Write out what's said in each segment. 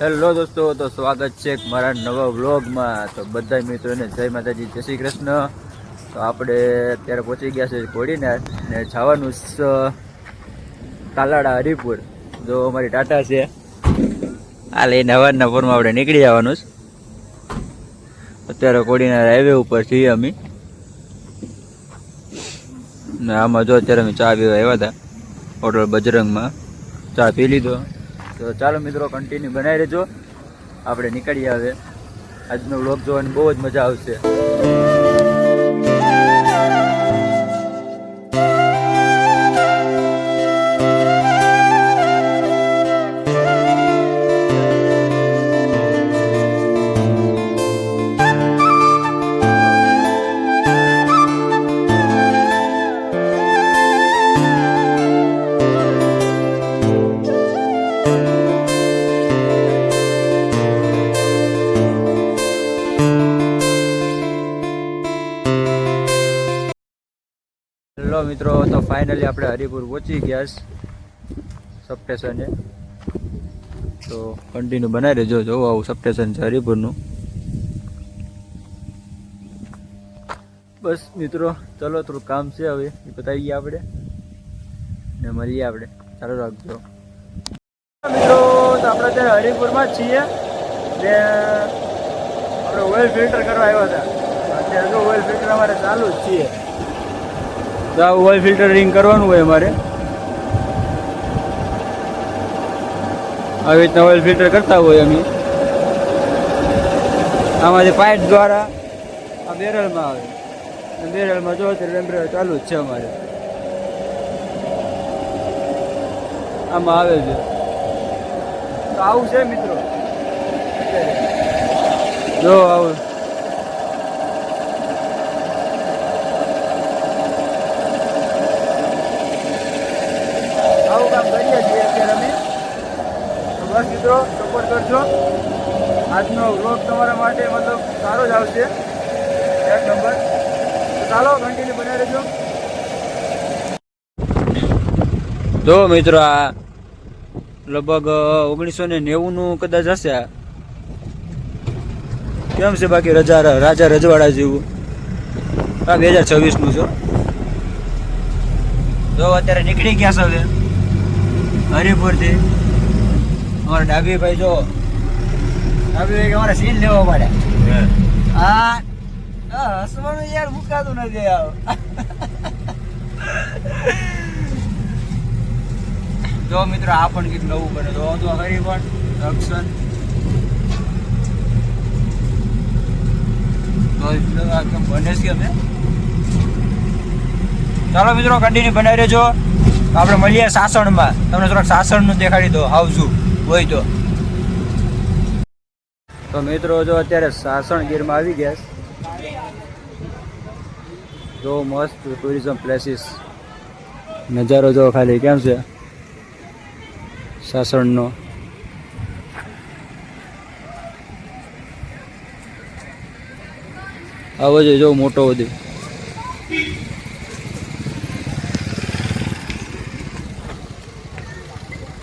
Hello દોસ્તો, તો સ્વાગત છે મારા નવા વ્લોગમાં. તો બધા મિત્રોને જય માતાજી, જય શ્રી કૃષ્ણ. તો આપણે અત્યારે પહોંચી ગયા છે કોડીને ને જવાનું છે તાલાડા હરિપુર. જો અમારી ટાટા છે. આ લઈને હવારના પોરમાં આપણે નીકળી જવાનું છે. અત્યારે કોડીના હાઈવે ઉપર છીએ અમે. ને આમાં જો અત્યારે અમે ચા પીવા આવ્યા હતા, હોટલ બજરંગમાં. ચા પી લીધો. તો ચાલો મિત્રો કન્ટિન્યુ બનાવી રહેજો. આપણે નીકળી આવે આજનો વ્લોગ જોવાની બહુ જ મજા આવશે. તો ફાઇનલી આપણે હરિપુર પહોંચી ગયા છે. સબ સ્ટેશને તો કન્ટિન્યુ બનાવી દેજો. જો આવું સબ સ્ટેશન છે હરિપુરનું. બસ મિત્રો, ચલો થોડું કામ છે હવે. એ બતાવી ગયા આપણે. ને મળીએ આપણે. ચાલુ રાખજો. મિત્રો, તો આપણે અત્યારે હરિપુરમાં જ છીએ. ને આપણે ઓઇલ ફિલ્ટર કરવા આવ્યા હતા. અત્યારે જો ઓઇલ ફિલ્ટર અમારે ચાલુ જ છીએ તો આ ઓઇલ ફિલ્ટરિંગ કરવાનું હોય અમારે. આવી રીતના ઓઇલ ફિલ્ટર કરતા હોય અમે. આમાંથી પાઇપ દ્વારા આ બેરલમાં આવે. બેરલમાં જો ટેમ્પરેચર ચાલુ જ છે અમારે. આમાં આવે છે. તો આવું છે મિત્રો. જો આવું આવું કામ કરીએ છીએ અત્યારે અમે. તો બસ મિત્રો, સપોર્ટ કરજો. આજનો વ્લોગ તમારા માટે મતલબ સારો જ આવશે. એક નંબર. તો ચાલો કન્ટિન્યુ બનાવી રહેજો જો મિત્રો, આ લગભગ ઓગણીસો ને નેવુંનું કદાચ હશે. કેમ છે બાકી રજા રાજા રજવાડા જેવું? આ બે હજાર છવ્વીસનું છે. જો અત્યારે નીકળી ગયા છે હરિપુરથી અમારા ડાબી ભાઈ જો. ડાબી ભાઈ કે અમારે સીન લેવો પડે. હા. હસવાનું યાર મુકાતું નથી આવ. જો મિત્રો આ પણ ગીત નવું બને. તો તો આ કેમ બને છે કેમ ચાલો મિત્રો કન્ટિન્યુ બનાવી રહેજો આપણે મળીએ સાસણમાં. તમને થોડાક સાસણનું દેખાડી દો આવજું હોય તો. તો મિત્રો, જો અત્યારે સાસણ ગીરમાં આવી ગયા. જો મસ્ત ટુરિઝમ પ્લેસીસ નજારો જો ખાલી કેમ છે? સાસણનો. આવો જો મોટો બધી.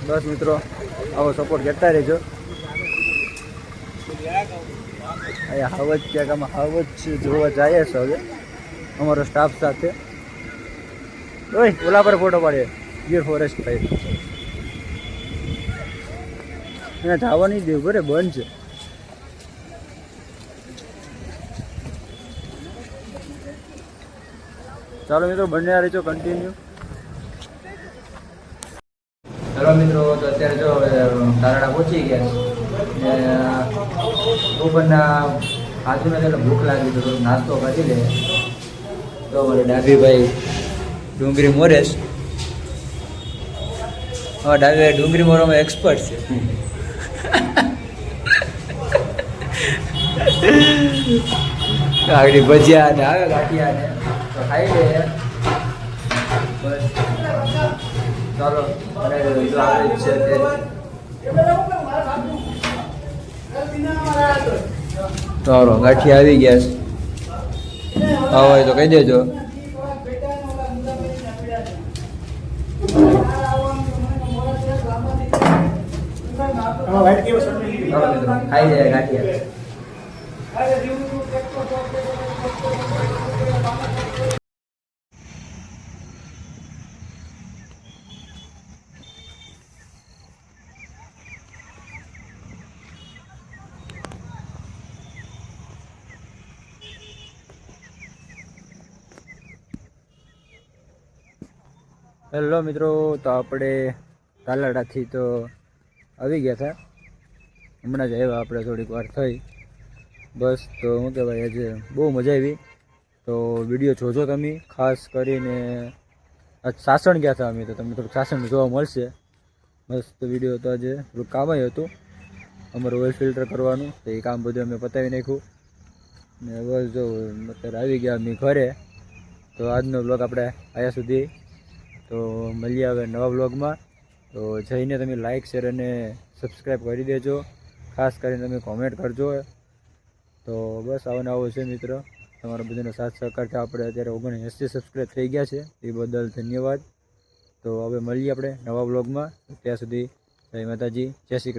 બસ મિત્રો, આવો સપોર્ટ કરતા રહેજો. અહીંયા હાવજ ક્યાંક આમાં હાવજ છે, જોવા જાય છે હવે. અમારો સ્ટાફ સાથે. ઓય, ઓલા પર ફોટો પાડીએ ગીર ફોરેસ્ટ ભાઈ. એને જવા નહીં દેવું બરે બંધ છે. ચાલો મિત્રો, બંને આ રહેજો કન્ટિન્યુ ચાલો મિત્રો, તો અત્યારે જો હવે તારાડા પહોંચી ગયા છે. ને બપોરના આજુને એટલે ભૂખ લાગી તો નાસ્તો કરી લે. તો બોલે ડાભીભાઈ ડુંગળી મોરેશ હા, ડાભીભાઈ ડુંગળી મોરામાં એક્સપર્ટ છે. આગળ ભજીયા ને, આવે ગાંઠિયા ને, તો ખાઈ લે બસ ચાલો અને છે તે ચાલો ગાંઠિયા આવી ગયા છે. હા હોય તો કહી દેજો. ખાઈ જાય ગાંઠિયા. હેલો મિત્રો, તો આપણે તાલાડાથી તો આવી ગયા હતા. હમણાં જ આવ્યા આપણે, થોડીક વાર થઈ. બસ, તો શું કહેવાય, આજે બહુ મજા આવી. તો વીડિયો જોજો તમે, ખાસ કરીને આજ સાસણ ગયા હતા અમે, તો તમને થોડુંક સાસણ જોવા મળશે. મસ્ત વીડિયો તો આજે થોડુંક કામય હતું. અમારું ઓઇલ ફિલ્ટર કરવાનું, તો એ કામ બધું અમે પતાવી નાખ્યું. ને બસ જો, અત્યારે આવી ગયા અમે ઘરે. તો આજનો બ્લોગ આપણે અહીંયા સુધી તો મળીએ હવે નવા બ્લોગમાં તો જઈને તમે લાઇક શેર અને સબસ્ક્રાઈબ કરી દેજો. ખાસ કરીને તમે કોમેન્ટ કરજો. તો બસ આવો આવો છે મિત્ર. તમારો બધાનો સાથ સહકારથી આપણે અત્યારે ઓગણએંસી સબસ્ક્રાઈબ થઈ ગયા છે. એ બદલ ધન્યવાદ. તો હવે મળીએ આપણે નવા બ્લોગમાં ત્યાં સુધી જય માતાજી. જય શ્રી